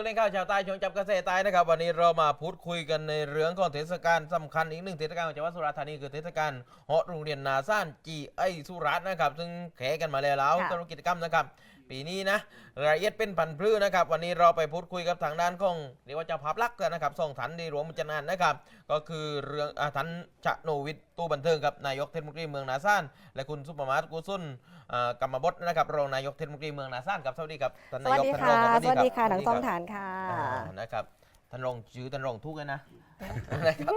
กับสุเล่นข้าวชาวใต้ชมจับเกษตรใต้นะครับ วันนี้เรามาพูดคุยกันในเรื่องของเทศกาลสำคัญอีกหนึ่งเทศกาลของจังหวัดสุราษฎร์ธานีคือเทศกาลเหาะโรงเรียนนาซ่านจีไอสุราษฎร์นะครับ ซึ่งแขกันมาแล้วแล้วค่ะสำหรับกิจกรรมนะครับ ปีนี้นะรายละเอียดเป็นพันธุ์พืชนะครับ วันนี้เราไปพูดคุยกับทางด้านของเรียกว่าเจ้าภาพลักษณ์นะครับส่งถันในหลวงมุจนานนะครับ ก็คือเรื่องอาทันชะโนวิทย์ตู้บันเทิงกับนายกเทศมนตรีเมืองนาซ่านและคุณสุภมาศกุสุนอ่ากรรมบดนะครับรองนายกเทศมนตรีเมืองนาซ่านครับสวัสดีครับท่านสนาวัสยกดีท่านรค่ะองรับสวัสดีค่ะรับหนังสต้วัอสงดีครับฐานค่ะอ่านะครับท่านรองชื่อท่านรองทุกเลยนะ นะครับ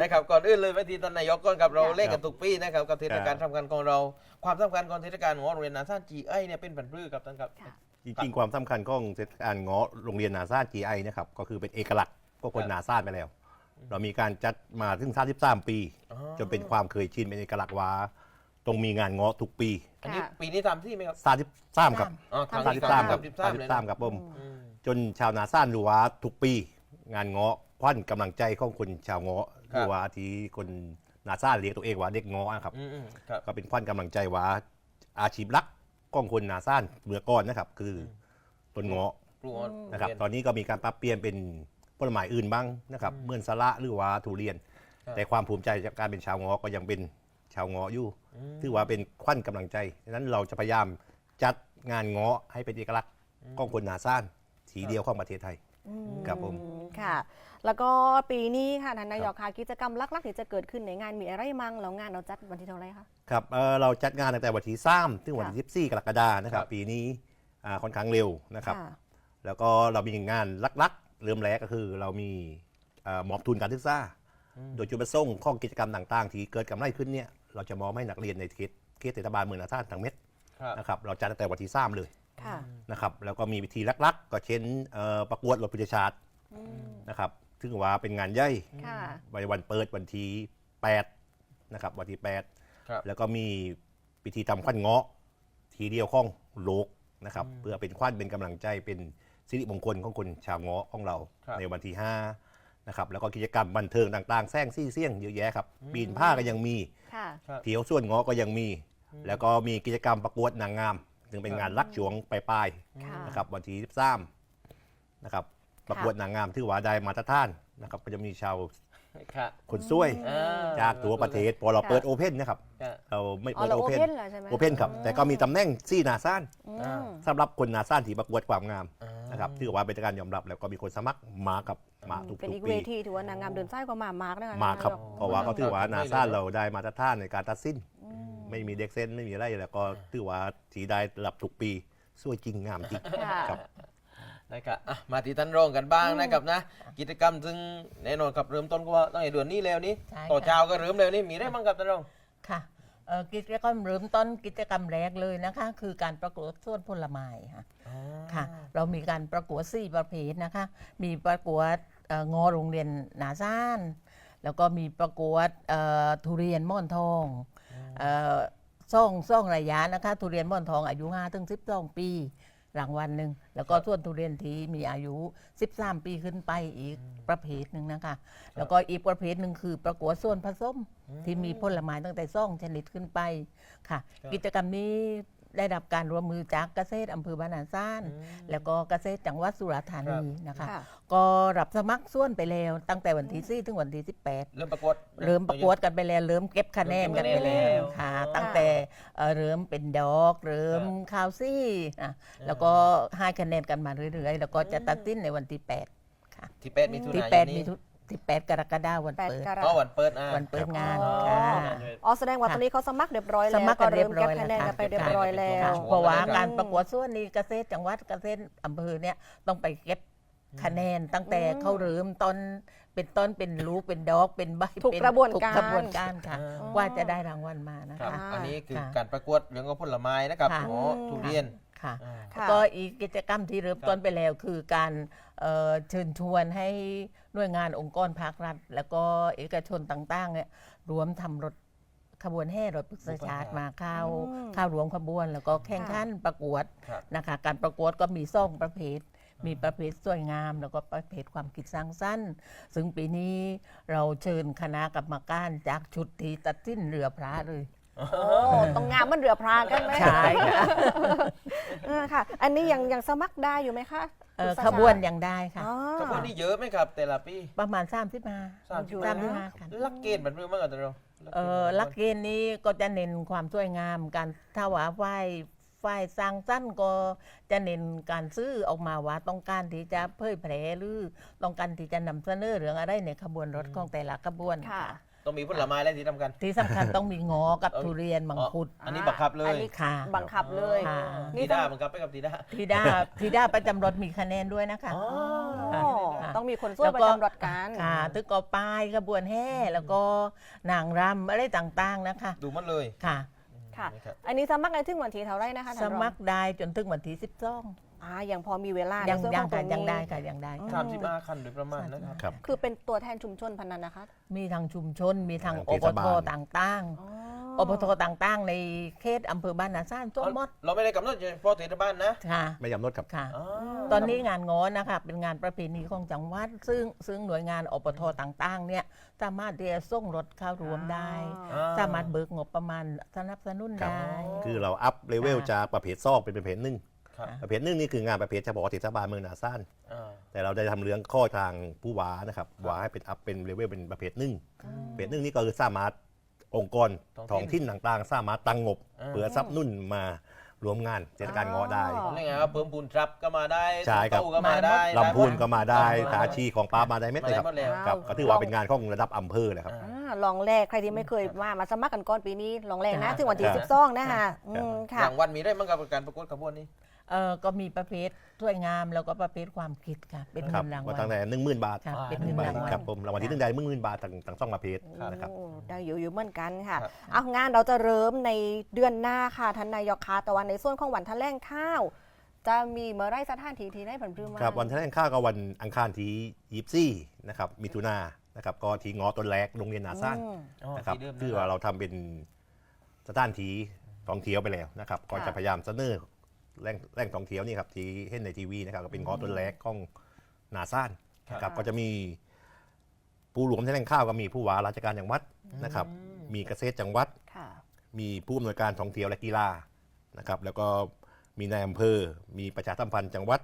นะครับก่อนอื่นเลยไปที่ท่านนายกก่อนกับเราค่ะเล่นกันทุกปีนะครับกับเทศกาลครับสำคัญของเรา ความสำคัญของเทศกาลหัวโรงเรียนนาซ่านจีไอเนี่ยเป็นผันพืชครับท่านครับค่ะจริงๆ ความสำคัญของเทศกาลเงาะโรงเรียนนาซา GI นะครับก็คือเป็นเอกลักษณ์ก็คนครับนาซาไปแล้ว เรามีการจัดมาถึง 33 ปีอ๋อจนเป็นความเคยชินเป็นเอกลักษณ์ว่าต้องมีงานเงาะทุกปี อันนี้ค่ะปีนี้ทำที่ไหมครับ33ครับอ๋อครั้งสามที่สิบสาม33คครัรับบสิบสามเลยนะ33ครับผมอืมจนชาวนาซ่านรู้ว่าทุกปีงานเงาะ ควันกำลังใจของคนชาวเงาะครับหรือว่าที่คนนาซ่านเรียกตัวเองว่าเด็กเงาะนะครับ อืมอืมครับ ก็เป็นควันกำลังใจว่าอาชีพหลักของคนนาซ่านเมื่อก่อนนะครับ คือต้นเงาะครูนะครับเย ตอนนี้ก็มีการปรับเปลี่ยนเป็นผลไม้อื่นบ้างนะครับเมื่อนสละหรือว่าทุเรียน ครับ แต่ความภูมิใจจากการเป็นชาวเงาะก็ยังเป็นชาวเงาะอยู่อืมถือว่าเป็นขวัญกำลังใจดังนั้นเราจะพยายามจัดงานเงาะให้เป็นเอกลักษณ์ของคนนาซ่านสีเดียวของประเทศไทยอืครับผมค่ะ แล้วก็ปีนี้ค่ะท่านนายกค่ะกิจกรรมลักๆที่จะเกิดขึ้นในงานมีอะไรมั่งแล้วงานเราจัดวันที่เท่าไหรคะครับเอ่อเราจัดงานตั้งแต่วันที่3ถึงวันที่14กรกฎาคมนะครับ ปีนี้อ่าค่อนข้างเร็วนะครับ ค่ะ แล้วก็เรามีงานลักๆ เริ่มแรกก็คือเรามีเอ่อมอบทุนการศึกษา โดยจุดประสงค์ของกิจกรรมต่างๆ ที่เกิดกำไรขึ้นเนี่ยเราจะมอบให้นักเรียนในเขตเขตเทศบาลเมืองนาซ่านทั้งเม็ดครับ นะครับเราจัดตั้งแต่วันที่สามเลยค่ะนะครับแล้วก็มีวิธีลักๆ ก็เช่นเอ่อประกวดรถพิจชาติอืมนะครับ ซึ่งว่าเป็นงานใหญ่ค่ะวันวันเปิดวันที่8นะครับวันที่ครับ 8 แล้วก็มีพิธีทำขวัญเงาะ ทีเดียวของโลกนะครับ เพื่อเป็นขวัญเป็นกำลังใจเป็นสิริมงคลของคนชาวเงาะของเราครับ ในวันที่5นะครับแล้วก็กิจกรรมบันเทิงต่างๆแซงซี่เสี่ยงเยอะแยะครับปีนผ้าก็ยังมี ค่ะ ครับ เที่ยวส่วนเงาะก็ยังมีแล้วก็มีกิจกรรมประกวดนางงามซึ่งเป็นงานลักช่วงปลายค่ะ ๆนะครับวันที่ 13 นะครับ ประกวดนางงามที่ว่าได้มาตรฐานนะครับก็จะมีชาวครับคนสวยอ่าจากตัวประเทศพอเราเปิดโอเพนนะครับครับ เราไม่อ๋อเปิดเราโอโอเพนเพนเหรอใช่ไหมโอเพนครับ แต่ก็มีตำแหน่งซี่นาซ่านอือ่า ม สำหรับคนนาซ่านที่ประกวดความงามอ่านะครับถือว่าเป็นการยอมรับแล้วก็มีคนสมัครมากับมาทุกเป็นๆอีกปีเวทีถือว่านางงามเดินสายกว่ามามาร์กนะคะมาครับนยกเพราะว่าเขาถือว่าครับนาซ่านไม่เลยเราได้มาตรฐานในการตัดสิน อืมไม่มีเด็กเส้นไม่มีอะไรแล้วก็ถือว่าสีได้ระดับทุกปี สวยจริงงามจริง ค่ะครับ นะครับอะมาที่ท่านรองกันบ้างนะครับนะ กิจกรรมซึ่งแน่นอนครับเริ่มต้นก็ว่าตั้งแต่เดือนนี้แล้วนี่ใช่ต่อค่ะ เช้าก็เริ่มแล้วนี่มีได้บ้างครับท่านรอง ค่ะเอ่อกิจกรรมเริ่มต้นกิจกรรมแรกเลยนะคะ คือการประกวดส่วนผลไม้ค่ะ ค่ะเรามีการประกวดสี่ประเภทนะคะ มีประกวดเอ่องอโรงเรียนนาซ่าน แล้วก็มีประกวดเอ่อทุเรียนม่อนทองเอ่อซ่องซ่องระยะนะคะ ทุเรียนม่อนทองอายุ5ถึง12 ปี รางวัลหนึ่งแล้วก็ส่วนทุเรียนที่มีอายุ 13 ปีขึ้นไปอีกประเภทหนึ่งนะคะ แล้วก็อีกประเภทหนึ่งคือประกวดส่วนผสมที่มีผลไม้ตั้งแต่ซ่องชนิดขึ้นไปค่ะครับกิจกรรมนี้ ได้รับการร่วมมือจากเกษตรอำเภอบ้านนาซ่าน แล้วก็เกษตรจังหวัดสุราษฎร์ธานีนะคะ ค่ะ ก็รับสมัครส่วนไปแล้ว ตั้งแต่วันที่ 4 ถึงวันที่ 18 เริ่มประกวด เริ่มประกวดกันไปแล้ว เริ่มเก็บคะแนนกันไปแล้เริ่มเก็บคะแนนแล้ววค่ะอ๋อตั้งแต่เอ่อเริ่มเป็นดอก เริ่มข่าวซี่อะแล้วก็ให้คะแนนกันมาเรื่อยๆ แล้วก็จะตัดสินในวันที่ 8 ค่ะ ที่แปดมีทุที่ นายน8นี้มีทุที่ 8 กรกฎาคมวันแปดเปิด กรัอ๋อวันเปิดอ่าวันเปิดงานอ๋อค่ะ อ๋อแสดงว่าตอนนี้เขาสมัครเรียบร้อยแล้วสมัครกันเรียบร้อยก็เก็คะแนนแล้วกันไปค่ะเรียบร้อยแล้วค่ะอ๋อเพราะว่าการประกวดส่วนนี้เกษตรจังหวัดเกษตรอำเภอเนี่ยต้องไปเก็บคะแนนตั้งแต่เข้าเริ่มต้นเป็นต้นเป็นลูกเป็นดอกเป็นใบถูกเป็นกระบวนถูการ กระบวนการค่ะอ่ากว่าจะได้รางวัลมานะครับคะอ่าอันนี้คือค่ะการประกวดเรื่องของผลไม้นะครับค่ะ อ๋อทุเรียนค่ะ อ่า ค่ะ ก็อีกกิจกรรมที่เริ่มต้นไปแล้วคือการ เอ่อเชิญชวนให้หน่วยงานองค์กรภาครัฐ แล้วก็เอกชนต่างๆเนี่ยรวมทำรถขบวนแห่รถพฤกษชาติมาเข้าอืมเข้ารวมขบวน แล้วก็แข่งขันประกวดครับนะคะ การประกวดก็มีสองประเภท มีประเภทสวยงาม แล้วก็ประเภทความคิดสร้างสรรค์ซึ่งปีนี้เราเชิญคณะกรรมการจากชุดที่ตัดสินเรือพระเลยโอ้ต้องงามมันเรือพรางกันไหมใช่ค่ะเออค่ะอันนี้ยังยังสมัครได้อยู่ไหมคะ เอ่อคุณขสาชาบวนยังได้ค่ะ อ๋อ ขบวนนี่เยอะไหมครับ แต่ละปีประมาณ3ามสิบห้าสามสิบอยู่ สามนะสิบห้าคันลักเกณฑ์แบบนี้มั้งกันแต่เราเออลักเกณฑ์นี้ก็จะเน้นความสวยงามการถ้าว่าฝ่ายฝ่ายสร้างสั้นก็จะเน้นการซื้อออกมาว่าต้องการที่จะเผยแพร่หรือต้องการที่จะนำเสนอเรื่องอะไรในขบวนรถของแต่ละขบวนค่ะ ต้องมีผลไม้และที่ทำกันที่สำคัญต้องมีงอกับทุเรียนมังคุด อันนี้บังคับเลอัยนนี้ค่ะ บังคับเลยค่ะ ทีด้าบังคับไปกับทีด้า ทีด้าทีด้าประจำรถมีคะแนนด้วยนะคะ อ๋อ อ๋อค่ะต้องมีคนช่วยประจำรถการค่ะตึกกอป้ายขบวนแห่แล้วก็นางรำอะไรต่างๆนะคะ ดูมันเลยค่ะ ค่ะนะครับ อันนี้สมัครในถึงวันที่เท่าไรนะคะสท่านรองมัครได้จนถึงวันที่สิบส องอ่ายังพอมีเวลายังในส่วนยัขงองตรค่ะงยังได้นี้ค่ะยังได้อืค่ะ สามสิบห้าคันโดยประมาณนะครับ ครับ คือเป็นตัวแทนชุมชนพันนั้นนะคะมีทางชุมชน มีทางทางอเทปศทบาล ต่างๆอบทต่างๆ ในเขตอำเภอบ้านนาซ่านส้มมดเราไม่ได้กำหนดเฉพาะเทศบาลนะค่ะ ไม่ยำลดครับ ค่ะอ๋อตอนนี้งานง้อนะคะเป็นงานประเพณีของจังหวัด ซึ่งซึ่งหน่วยงานอปทต่างๆ เนี่ยสามารถที่จะส่งรถเข้ารวมได้ อ่าสามารถเบิกงบประมาณสนับสนุนครับ ได้ คือเราอัพเลเวลค่ะจากประเภทซอกเป็นประเภทหนึ่ง ครับประเภทหนึ่งนี่คืองานประเภทเฉพาะเทศบาลเมืองนาซ่านอ่า แต่เราได้ทำเรื่องข้อทางผู้ว่านะครับว่าให้เป็นอัพเป็นเลเวลเป็นประเภทหนึ่งประเภทหนึ่งนี่ก็คือสามารถองค์กรท้ท้อองงถิ่ถิ่นนต่างๆ สามารถตั้งงบอ่า เพื่อซับนุ่นมารวมงานเทศกาลเงาะได้ อ๋อ นี่ไงครับเพิ่มปูนทรัพย์ก็มาได้ใช่ครับ ตู้ก็มาได้ลำพูนก็มาได้ได้หมดทาชีของปลามาได้เม็ดมาเลยได้ครับ หมดแล้ว ครับว้าวก็ถือว่าเป็นงานของระดับอำเภอเลยครับอ่าอ่าลองแรกใครที่ไม่เคยมามาสมัครกันก่อนปีนี้ลองแรกนะค่ะถึงวันที่ค่ะสิบสองนะคะอืมอค่ะย่างวันมีได้มั้งกับการประกวดขบวนนี้ เออก็มีประเภทถ้วยงามแล้วก็ประเภทความคิดค่ะ เป็นคเงิรับนรางก็วัลตั้งแต่หนึ่งหมื่นบาทค่ะอ่า เป็นเงินไปรางวัล ครับผมรางวัลที่หนึ่งได้หมื่นบาทต่างต่างสองประเภทนะครับ โอ้ได้อยู่อยู่เหมือนกันค่ะ ครับ เอางานเราจะเริ่มในเดือนหน้าค่ะท่านนายกคะแต่วันในส่วนของวันแถลงข้าว จะมีเมื่อไรสถานที่ที่ได้ผลพรึมาครับวันแถลงข่าวก็วันอังคารที่ยี่สี่นะครับมิถุนายนนะครับก็ที่งอต้นแรกโรงเรียนนาซ่าน อืม อ๋อนะครับที่เดิมคือว่าเราทำเป็นสถานที่ท่องเที่ยวไปแล้วนะครับ ก็ค่ะ จะพยายามเสนอ แหล่งแหล่งท่องเที่ยวนี่ครับที่เห็นในทีวีนะครับก็เป็นงอต้นแรกของนาซ่านนะครับก็จะมีผู้หลวงแถลงข่าวก็มีผู้ว่าราชการจังหวัดนะครับ มีเกษตรจังหวัดค่ะมีผู้อำนวยการท่องเที่ยวและกีฬานะครับ แล้วก็มีนายอำเภอ มีประชาสัมพันธ์จังหวัด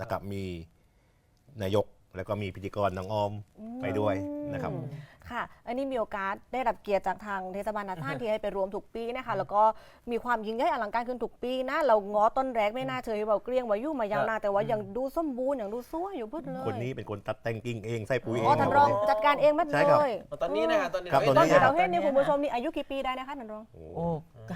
นะครับ มีนายกแล้วก็มีพิธีกรน้องออมไปด้วยนะครับอืม ค่ะ อันนี้มีโอกาสได้รับเกียรติจากทางเทศบาลนาท่านที่ให้ไปรวมทุกปีนะคะ แล้วก็มีความยิ่งใหญ่อลังการขึ้นทุกปีนะ เราง้อต้นแรกไม่น่าเฉยเบาเกลี้ยงว่าอยู่มายาวนานแต่ว่ายังดูสมบูรณ์อย่างดูสวยอยู่พุดเลยคนนี้เป็นคนตัดแต่งกิ่งเองใส่ปุ๋ยเออ๋องท่านรองจัดการเองหมัดใช่เลครับยตอนนี้นะครับตอนนี้ครับเห็ตอนตอนนี้ที่เราเห็นนี่ตอนนี้คุณผู้ชมนี่อายุกี่ปีได้นะคะท่านรองโอ้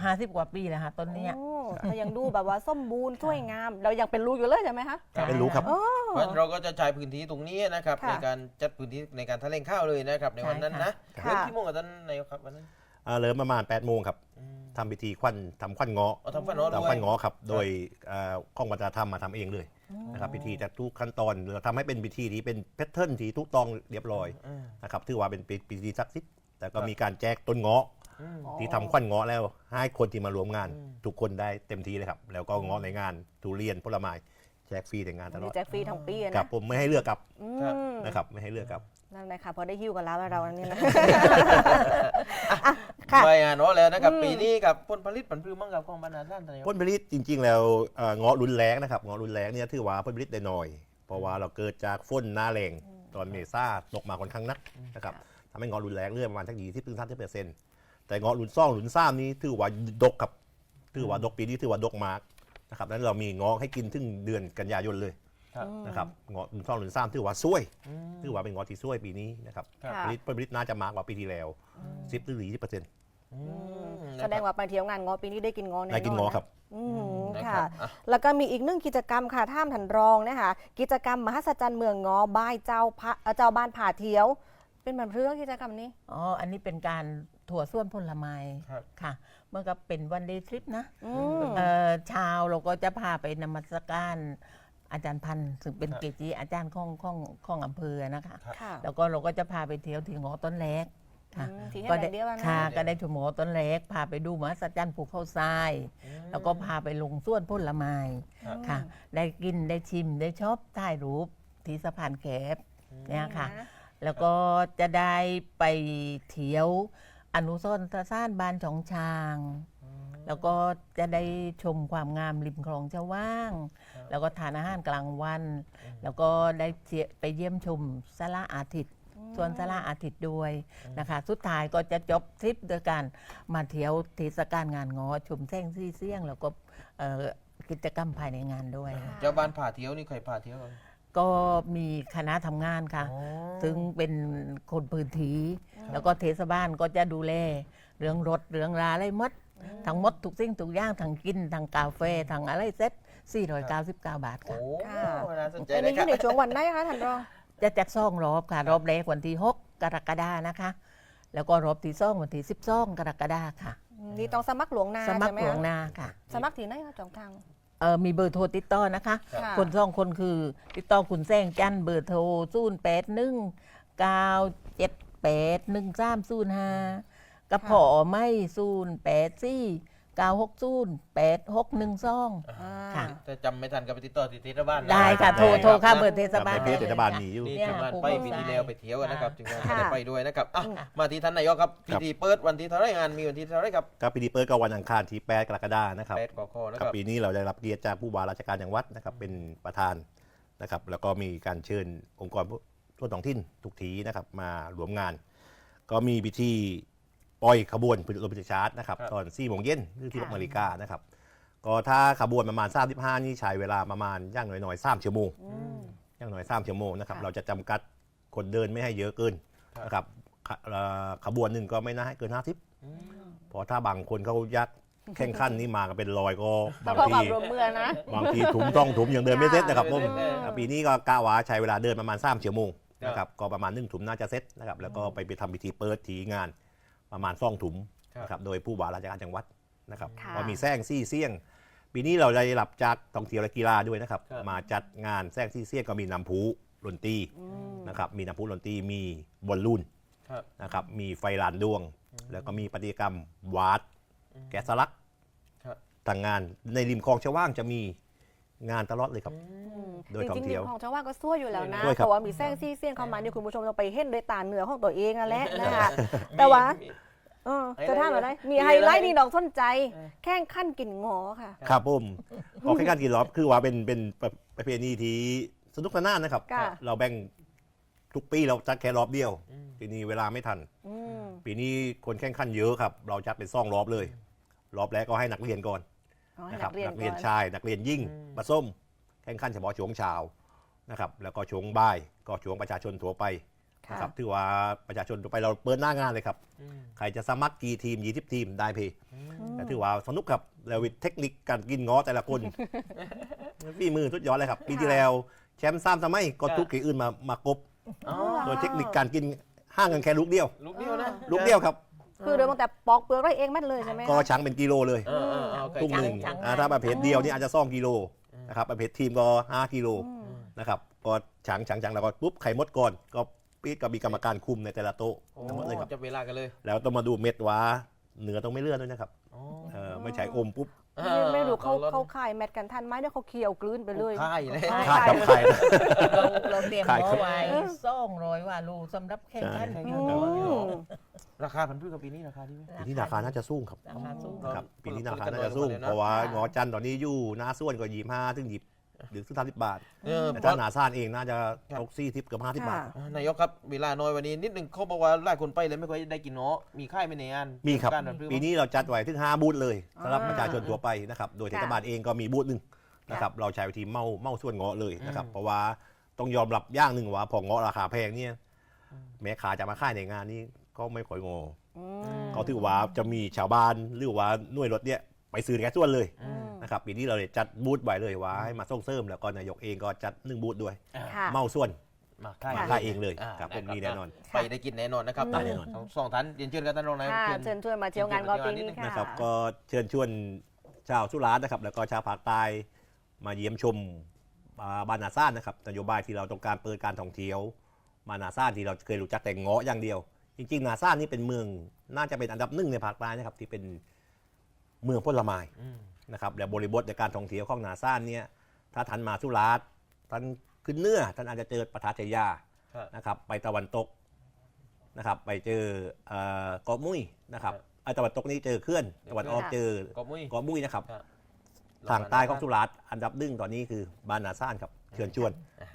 ห้าสิบกว่าปีแล้วค่ะต้นเนี้ยโอ้แต่ยังดูแบบว่าสมบูรณ์สวยงาม เรายังเป็นลูกอยู่เลยใช่ไหมคะไม่รู้ครับ เพราะฉะนั้นเราก็จะใช้พื้นที่ตรงนี้นะครับค่ะในการจัดพื้นที่ในการแถลงข่าวเลยนะครับในวันนั้นนะค่ะ เริ่มที่โมงกับท่านนายกครับวันนั้นอ่าเริ่มประมาณ8ปดโมงครับอืมทำพิธีควันทำควันเงาะเอาทำฟันโน้ตด้ทำวควัยนเงาะครับโดยอ่าข้องวัฒนธรรมมาทำเองเลยนะครับพิธีจะทุกขั้นตอนเราทำให้เป็นพิธีที่เป็นแพทเทิร์นที่ทุกต้องเรียบร้อยอืม นะครับถือว่าเป็นพิธีศักดิ์สิทธิ์แต่ก็ครับมีการแจกต้นเงาะ อืม ที่ทำควันเงาะแล้วให้คนที่มารวมงาน อืม ทุกคนได้เต็มที่เลยครับ แล้วก็เงาะในงานทุเรียนผลไม้ แจกฟรีในงานตลมีอดแจกฟรีทั้งปีอะครันะบผมไม่ให้เลือกครับอืครับมนะครับไม่ให้เลือกครับ นั่นแหละค่ะพอได้หิ้วกันแล้วเราอันนี้นะ อะค่ะไปงานเนาะแล้วนะครับ อืม ปีนี้กับผลผลิตผลพลืมมั่งกับของบรรณาท่านนายกผลผลิตจริง ๆ แล้วเอ่อเงาะรุนแรงนะครับเงาะรุนแรงเนี่ยถือว่าผลผลิตได้น้อย เพราะว่าเราเกิดจากฝนหน้าแรงตอนเมษาตกมาค่อนข้างหนักนะครับทำให้เงาะรุนแรงเรื่อยประมาณสักยี่สิบถึงสามสิบเปอร์เซ็นต์แต่เงาะรุนซ่องรุนซ่ามนี้ถือว่าดกครับถือว่าดกปีนี้ถือว่าดกมาก นะครับนั้นเรามีเงาะให้กินถึงเดือนกันยายนเลยครับ นะครับเงาะรุนซ่องรุนซ่ามถือว่าซวย ถือว่าเป็นเงาะที่ซวยปีนี้นะครับครับค่ะผลิตผลผลิตน่าจะมากกว่าปีที่แล้วสิบหรือยี่สิบเปอร์เซ็นต์อืมแสดงว่าไปเที่ยวงานงอปีนี้ได้กินงอแน่นอนได้กินเงาะครับ อืมนะค่ะ รับอะ แล้วก็มีอีกหนึ่งกิจกรรมค่ะท่ามถันรองนะคะกิจกรรมมหัศจรรย์เมืองงอบายเจ้าพระเอ่อเจ้าบ้านผ่าเที่ยว เป็นแบบเรื่องกิจกรรมนี้ อ๋อ อันนี้เป็นการถั่วส้วมผลไม้ครับ ค่ะ เมื่อกับเป็นวันเดย์ทริปนะอืม เอ่อเชาวเราก็จะพาไปนมัสการอาจารย์พันธ์ซึ่งเป็นครับ เกจิอาจารย์ของของของอำเภอนะคะ ค่ะ แล้วก็เราก็จะพาไปเที่ยวที่งอต้นแรกค่ะอืมที่ให้ก็แบได้บเดียวกันนะ ค่ะก็ได้ชมหมอต้นแรกพาไปดูมหัศจรรย์ภูเขาทราย แล้วก็พาไปลงส่วนผลไม้ครับ ค่ะ ได้กินได้ชิมได้ชอบถ่ายรูปที่สะพานแคบ เนี่ยค่ะ แล้วก็จะได้ไปเที่ยวอนุสรณ์สถานบ้านชองช้าง แล้วก็จะได้ชมความงามริมคลองเจ้าว่าง แล้วก็ทานอาหารกลางวัน แล้วก็ได้เจียไปเยี่ยมชมสละอาทิตย์ส่วนสละอาทิตย์ด้วยนะคะ สุดท้ายก็จะจบทริปโดยการมาเที่ยวเทศกาลงานงอชมแสงสีเสียง แล้วก็เอ่อกิจกรรมภายในงานด้วย เจ้าบ้านผ่าเที่ยวนี่ใครผ่าเที่ยวบ้าง ก็มีคณะทำงานค่ะอ๋อซึ่งเป็นคนพื้นที่แล้วก็เทศบาลก็จะดูแล เรื่องรถเรื่องราอะไรหมดทั้งหมดทุกสิ่งทุกอย่างทั้งกินทั้งกาแฟทั้งอะไรเซ็ต499 บาทโอ้ค่ะค่ะน่าสนใจอันเลนี้ยอครัยู่บในช่วงวันไหนคะท่านรอง จะจัดซ่องรอบค่ะ รอบแรกวันที่ 6 กรกฎานะคะ แล้วก็รอบที่ซ่องวันที่12กรกฎาค่ะ นี่ต้องสมัครหลวงนาสมัคใช่รไหมหลวงคะนาค่ะ สมัครที่ไหนคะจองทาง เออมีเบอร์โทรติดต่อนะคะค่ะคนสองคนคือติดต่อคุณแซงจันทร์เบอร์โทร0 8 1 9 7 8 1 3 0 5กับผอไม่ 0 8 4 9 6 0 8 6 1 2อ่า ค่ะ ถ้าจำไม่ทันก็ไปติดต่อที่เทศบาลนได้ค่ะ โทรได้โทรค่ะนะเบอร์เทศบาลในเพจเทศบาลมีอยู่ นี่เนี่ยชาวบ้านภูไปมิปีที่ใจแล้วไปเที่ยวกันนะครับค่ะจึงว่าค่ะได้ไปด้วยนะครับอะอืมมาที่ท่านนายกครับพิครับธีเปิดวันที่เท่าไหรงานมีวันที่เท่าไหรครับครับปีนี้เปิดก็วันอังคารที่8กรกฎานะครับแปดกคนะคครัรับบปีนี้เราได้รับเกียรติจากผู้ว่าราชการจังหวัดนะครับเป็นประธานนะครับ แล้วก็มีการเชิญองค์กรทั่วท้องถิ่นทุกทีนะครับมารวมงาน ก็มีพิธี ปล่อยขบวนรถพิธีชาร์จนะครับครับ ตอน4โมงเย็นหรือที่ค่ะ6นาฬิกานะครับก็ถ้าขบวนประมาณ35นี่ใช้เวลาประมาณอย่างน้อยๆ3ชั่วโมง อืม อย่างน้อย3ชั่วโมงนะครับ ค่ะ เราจะจำกัดคนเดินไม่ให้เยอะเกินนะครับขเอ่อขบวนหนึ่งก็ไม่น่าให้เกิน50เพราะถ้าบางคนเขายักแข่งขันนี่มากันเป็นร้อยก็ต้อบางงขอความทีร่วมมือนะ บางทีถุมต้องถุมยังเดินไม่เสร็จนะครับผมอืมอะปีนี้ก็กะว่าใช้เวลาเดินประมาณ3ชั่วโมงครับนะครับก็ประมาณหนึ่งถุมน่าจะเสร็จนะครับแล้วก็ไปไปทำพิธีเปิดทีงาน ประมาณสองถุมนะครับโดยผู้ว่าราชการจังหวัดนะครับค่ะก็มีแซงซี่เสี่ยง ปีนี้เราได้รับจากท่องเที่ยวและกีฬาด้วยนะครับครับมาจัดงานแซงซี่เสี่ยงก็มีนำผูดนตรีอืมนะครับมีน้ำพุดนตรีมีบอลลูนครับนะครับมีไฟลานดวง แล้วก็มีปฏิกรรมวาดแกะสลักครับทางงานในริมคลองชะว่างจะมี งานตลอดเลยครับ โดยจท่อริงงๆเที่ริยวมของชาวว่างก็ซั่วอยู่แล้วนะด้วยครับเพราะว่ามีแซงซี่เซียงเข้ามาเนี่ยคุณผู้ชมจะไปเห็นด้วยตาเนื้อของตัวเองนั่นแหละนะคะ แต่ว่ามีเออไฮไลท์จะท่ามอะไร มีมีไฮอะไรไลท์นี่น้องสนใจ เออ แข่งขั้นกินงอค่ะ ครับผมออกแข่งขันกีฬาคือว่าเป็นเป็นประประเพณีที่สนุกสนานนะครับ ค่ะ เราแบ่งทุกปีเราจัดแค่รอบเดียวปีนี้เวลาไม่ทัน อืมปีนี้คนแข่งขันเยอะครับ เราจัดเป็นซ่องรอบเลย รอบแรกก็ให้นักเรียนก่อน เอาให้นะคนัรับกเรียนนักเรียนก่อน ชาย นักเรียนยิ่งปลาส้มแข่งขันเฉพาะช่วงเช้านะครับแล้วก็ช่วงบ่ายก็ช่วงประชาชนทั่วไปค่ะนะครับถือว่าประชาชนทั่วไปเราเปิดหน้างานเลยครับ อืมใครจะสมัครกี่ทีมยี่สิบทีมได้เพย์อืมแต่ถือว่าสนุกครับแล้ววิเทคนิคการกินง้อแต่ละคนฝีมือทุดยอดเลยครับ ปีที่แล้วแชมป์ซ้ำสมัยก็ทุกกี่อื่นมามากบ อ๋อโดยเทคนิคการกินห้างกันแค่ลูกเดียว ลูกเดียวนะลูกเดียวครับ คือเดินตั้งแต่ปอกเปลือกได้เองแม่นเลยใช่ไหมคะก็ช้างเป็นกิโลเลยเออเออเอาไก่ตุ้งหนึ่งจังๆ อ่าถ้าประเภทเดียวนี่อาจจะซ่องกิโลนะครับประเภททีมก็5กิโลอืม นะครับก็ฉังฉังฉังแล้วก็ปุ๊บไข่มดก่อน ก็ปีดก็มีกรรมการคุมในแต่ละโต๊ะโอ้ทั้งหมดเลยครับจับเวลากันเลย แล้วต้องมาดูเม็ดว่าเนื้อต้องไม่เลื่อนด้วยนะครับอ๋อเออ ไม่ใช่อมปุ๊บไม่ไม่รู้เขาอเขาขายแมทกันทันไหมเนี่ยเขาเคี่ยวกลืนไปเลยค่ายเลยขาดกับไข่เราเราเตรียมขายหม้ครัอบไว้ซ่องร้อยว่าลูสำหรับแข่งขันใช่อืม ราคาพันธุ์พืชกับปีนี้ราคาดีไหม ปีนี้ราคาน่าจะสูงครับราคาสูง ครับเราปีนี้ราคาเปิดน่าจะสูงกันเลยนะเพราะว่างอจันทร์ตอนนี้อยู่หน้าส่วนก็ยี่ห้าถึงยี่ หรือสุดท้ายสิบบาทเออแต่เพถ้าราะ หนาซ่านเองน่าจะครับ ตกซี่ทิปเกือบห้าสิบบาท ค่ะ นายกครับเวลาน้อยวันนี้นิดหนึ่งเขาบอกว่าหลายคนไปเลยไม่ค่อยได้กินเนาะมีค่ายไม่ในงานมีครับ การพันธุ์พืชปีนี้เราจัดไว้ถึง 5 บูธเลยสำหรับอ่าประชาชนทั่วไปนะครับ โดยเทศบาลเองก็มีบูธหนึ่งนะครับ เราใช้วิธีเมาเมาส่วนเงาะเลยนะครับ เพราะว่าต้องยอมรับอย่างหนึ่งว่าพอเงาะราคาแพงเนี่ยแม้ขาจะมาค่ายในงานนี้ก็ไม่ค่อยงออืมเขาถือว่าจะมีชาวบ้านหรือว่าหน่วยรถเนี่ยไปซื้อแค่ส่วนเลย อืม นะครับปีนี้เราเลยจัดบูธไว้เลยว่าให้มาส่งเสริมแล้วก็นายกเองก็จัดหนึ่งบูธด้วย ค่ะ เมาส่วนมาค่ายมาค่ายเองเลยาครับผมะมีแน่นอน ไปได้กินแน่นอนนะครับได้แน่นอนทั้งสองท่านเรียนเชิญกันท่านรองนายก ค่ะเชิญเชิญชวนมาเที่ยวงานกอปีนี้ค่ะ นะครับก็เชิญชวนชาวสุราษฎร์นะครับ แล้วก็ชาวภาคใต้มาเยี่ยมชมอ่าบ้านนาซ่านนะครับนโยบายที่เราต้องการเปิดการท่องเที่ยวมานาซ่านที่เราเคยรู้จักแต่เงาะอย่างเดียว จริงๆนาซ่านนี่เป็นเมืองน่าจะเป็นอันดับหนึ่งในภาคใต้นะครับที่เป็นเมืองผลไม้อืม นะครับและบริบทในการท่องเที่ยวของนาซ่านเนี่ยถ้าท่านมาสุราษฎร์ท่านขึ้นเหนื้อท่านอาจจะเจอประทัชยาครับนะครับไปตะวันตกนะครับไปเจอเอ่อเกาะมุ้ยนะครับครับไอ้ตะวันตกนี้เจอเคลื่อนตะวันออกค่ะเจอเกาะมุ้ยเกาะมุ้ยนะครับครับทางใต้ของสุราษฎร์อันดับหนึ่งตอนนี้คือบ้านนาซ่านครับเชิญชวน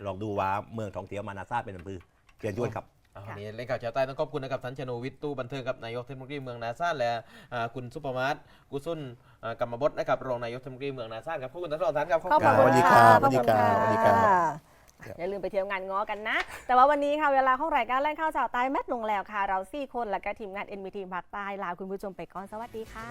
ลองดูว่าเมืองท่องเที่ยวมานาซ่านเป็นอำเภอเชิญชวนครับอ่า วันนี้เล่นข่าวชาวใต้ต้องขอบคุณนะครับท่านชโนวิทย์ตู้บันเทิงกับนายกเทศมนตรีเมืองนาซาและอ่าคุณซุปเปอร์มาร์ทกุซุนอ่ากรรมบดนะครับรองนายกเทศมนตรีเมืองนาซาครับขอบคุณทั้งสองท่านครับขอบครับคุสวัณสดีค่ะครับขอบคุณสวัสดีครับค่ะสวัสดีครับอย่าลืมไปเที่ยวงานง้อกันนะ แต่ว่าวันนี้ค่ะเวลาของรายการแล่นข้าวสาวใต้แมทลงแล้วค่ะ เราสี่คนและก็ทีมงาน NBT ภาคใต้ลาคุณผู้ชมไปก่อนสวัสดีค่ะ